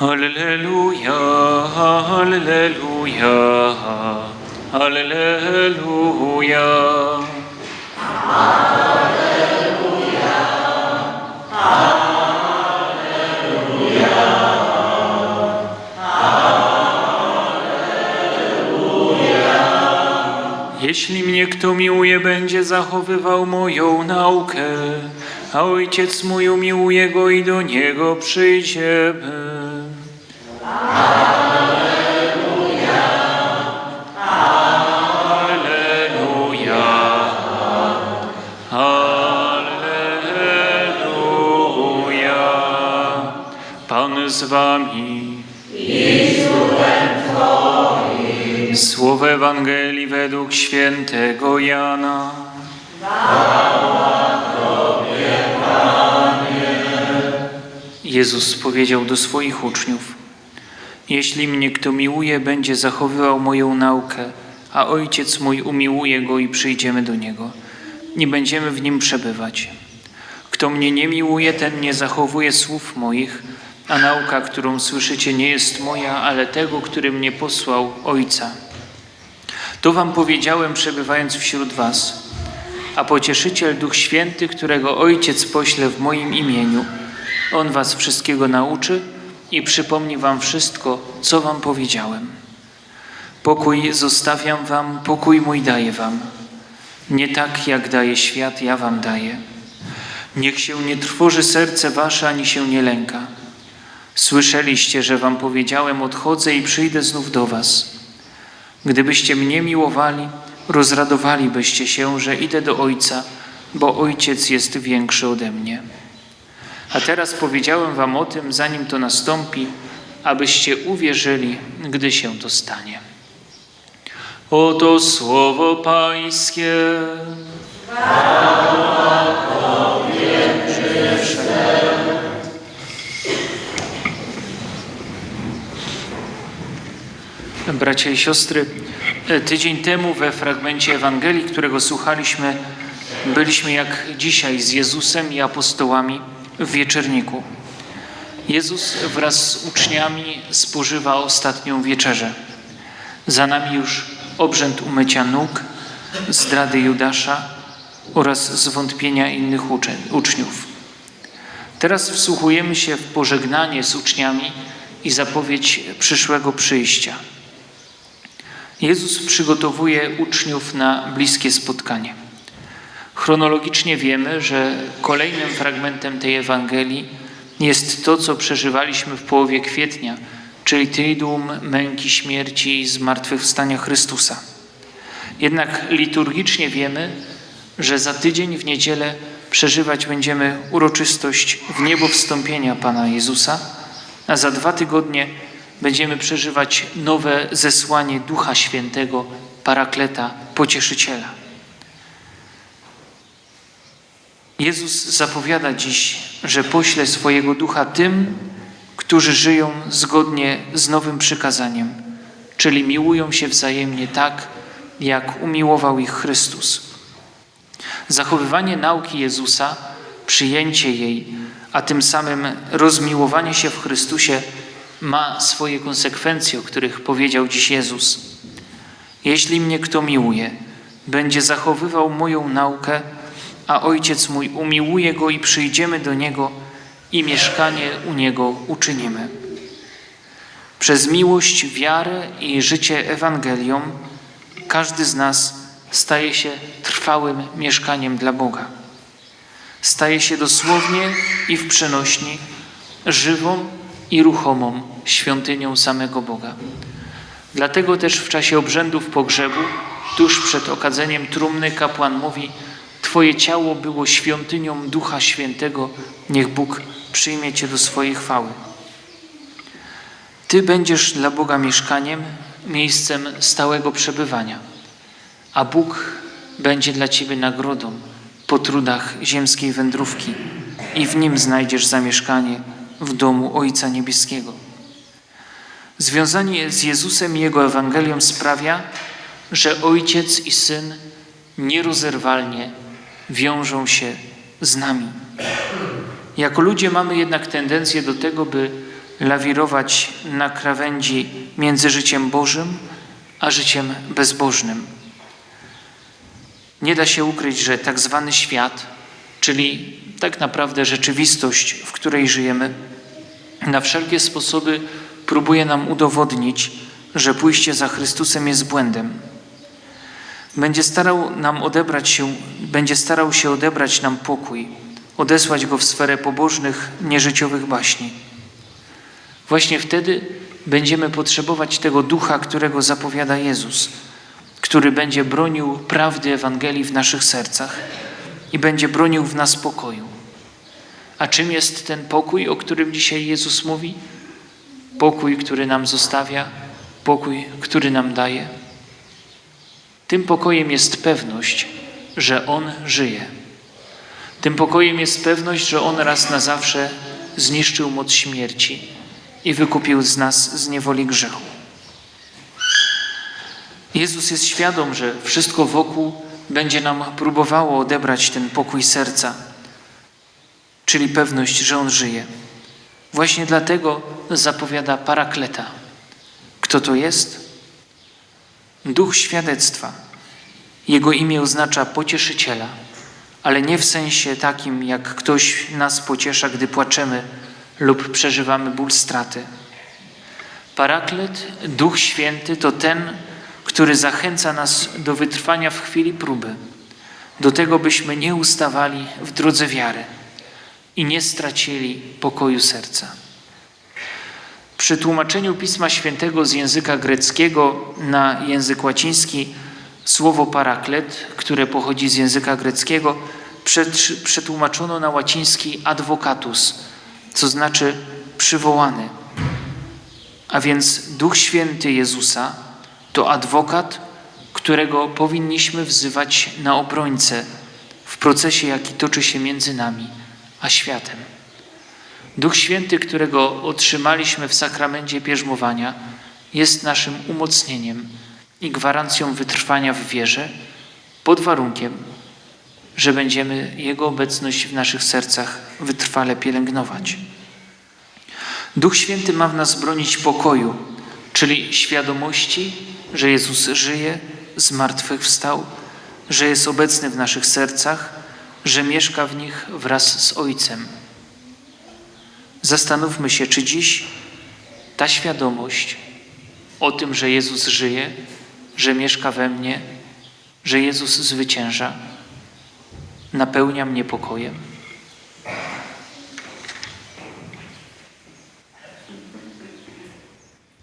Alleluja, Alleluja, Alleluja. Jeśli mnie kto miłuje, będzie zachowywał moją naukę, a ojciec mój umiłuje go i do niego przyjdziemy. Z wami. Słowo Ewangelii według świętego Jana. Jezus powiedział do swoich uczniów: Jeśli mnie kto miłuje, będzie zachowywał moją naukę, a ojciec mój umiłuje go i przyjdziemy do niego. Nie będziemy w nim przebywać. Kto mnie nie miłuje, ten nie zachowuje słów moich, a nauka, którą słyszycie, nie jest moja, ale tego, który mnie posłał, Ojca. To wam powiedziałem, przebywając wśród was. A pocieszyciel Duch Święty, którego Ojciec pośle w moim imieniu, On was wszystkiego nauczy i przypomni wam wszystko, co wam powiedziałem. Pokój zostawiam wam, pokój mój daję wam. Nie tak, jak daje świat, ja wam daję. Niech się nie trwoży serce wasze, ani się nie lęka. Słyszeliście, że wam powiedziałem, odchodzę i przyjdę znów do was. Gdybyście mnie miłowali, rozradowalibyście się, że idę do Ojca, bo Ojciec jest większy ode mnie. A teraz powiedziałem wam o tym, zanim to nastąpi, abyście uwierzyli, gdy się to stanie. Oto słowo Pańskie. Bracia i siostry, tydzień temu we fragmencie Ewangelii, którego słuchaliśmy, byliśmy jak dzisiaj z Jezusem i apostołami w wieczerniku. Jezus wraz z uczniami spożywa ostatnią wieczerzę. Za nami już obrzęd umycia nóg, zdrady Judasza oraz zwątpienia innych uczeń, uczniów. Teraz wsłuchujemy się w pożegnanie z uczniami i zapowiedź przyszłego przyjścia. Jezus przygotowuje uczniów na bliskie spotkanie. Chronologicznie wiemy, że kolejnym fragmentem tej Ewangelii jest to, co przeżywaliśmy w połowie kwietnia, czyli Triduum męki, śmierci i zmartwychwstania Chrystusa. Jednak liturgicznie wiemy, że za tydzień w niedzielę przeżywać będziemy uroczystość w niebo wstąpienia Pana Jezusa, a za dwa tygodnie będziemy przeżywać nowe zesłanie Ducha Świętego, Parakleta, Pocieszyciela. Jezus zapowiada dziś, że pośle swojego ducha tym, którzy żyją zgodnie z nowym przykazaniem, czyli miłują się wzajemnie tak, jak umiłował ich Chrystus. Zachowywanie nauki Jezusa, przyjęcie jej, a tym samym rozmiłowanie się w Chrystusie ma swoje konsekwencje, o których powiedział dziś Jezus. Jeśli mnie kto miłuje, będzie zachowywał moją naukę, a Ojciec mój umiłuje go i przyjdziemy do niego i mieszkanie u niego uczynimy. Przez miłość, wiarę i życie Ewangelią każdy z nas staje się trwałym mieszkaniem dla Boga. Staje się dosłownie i w przenośni żywą i ruchomą świątynią samego Boga. Dlatego też w czasie obrzędów pogrzebu, tuż przed okadzeniem trumny, kapłan mówi: Twoje ciało było świątynią Ducha Świętego, niech Bóg przyjmie Cię do swojej chwały. Ty będziesz dla Boga mieszkaniem, miejscem stałego przebywania, a Bóg będzie dla Ciebie nagrodą po trudach ziemskiej wędrówki i w nim znajdziesz zamieszkanie w domu Ojca Niebieskiego. Związanie z Jezusem i Jego Ewangelią sprawia, że Ojciec i Syn nierozerwalnie wiążą się z nami. Jako ludzie mamy jednak tendencję do tego, by lawirować na krawędzi między życiem Bożym a życiem bezbożnym. Nie da się ukryć, że tak zwany świat, czyli tak naprawdę rzeczywistość, w której żyjemy, na wszelkie sposoby próbuje nam udowodnić, że pójście za Chrystusem jest błędem. Będzie starał nam odebrać się, będzie starał się odebrać nam pokój, odesłać go w sferę pobożnych, nieżyciowych baśni. Właśnie wtedy będziemy potrzebować tego ducha, którego zapowiada Jezus, który będzie bronił prawdy Ewangelii w naszych sercach i będzie bronił w nas pokoju. A czym jest ten pokój, o którym dzisiaj Jezus mówi? Pokój, który nam zostawia, pokój, który nam daje. Tym pokojem jest pewność, że On żyje. Tym pokojem jest pewność, że On raz na zawsze zniszczył moc śmierci i wykupił z nas z niewoli grzechu. Jezus jest świadom, że wszystko wokół będzie nam próbowało odebrać ten pokój serca, czyli pewność, że On żyje. Właśnie dlatego zapowiada parakleta. Kto to jest? Duch świadectwa. Jego imię oznacza pocieszyciela, ale nie w sensie takim, jak ktoś nas pociesza, gdy płaczemy lub przeżywamy ból straty. Paraklet, Duch Święty to ten, który zachęca nas do wytrwania w chwili próby, do tego, byśmy nie ustawali w drodze wiary i nie stracili pokoju serca. Przy tłumaczeniu Pisma Świętego z języka greckiego na język łaciński słowo paraklet, które pochodzi z języka greckiego, przetłumaczono na łaciński advocatus, co znaczy przywołany. A więc Duch Święty Jezusa to adwokat, którego powinniśmy wzywać na obrońcę w procesie, jaki toczy się między nami a światem. Duch Święty, którego otrzymaliśmy w sakramencie bierzmowania, jest naszym umocnieniem i gwarancją wytrwania w wierze, pod warunkiem, że będziemy Jego obecność w naszych sercach wytrwale pielęgnować. Duch Święty ma w nas bronić pokoju, czyli świadomości, że Jezus żyje, zmartwychwstał, że jest obecny w naszych sercach, że mieszka w nich wraz z Ojcem. Zastanówmy się, czy dziś ta świadomość o tym, że Jezus żyje, że mieszka we mnie, że Jezus zwycięża, napełnia mnie pokojem.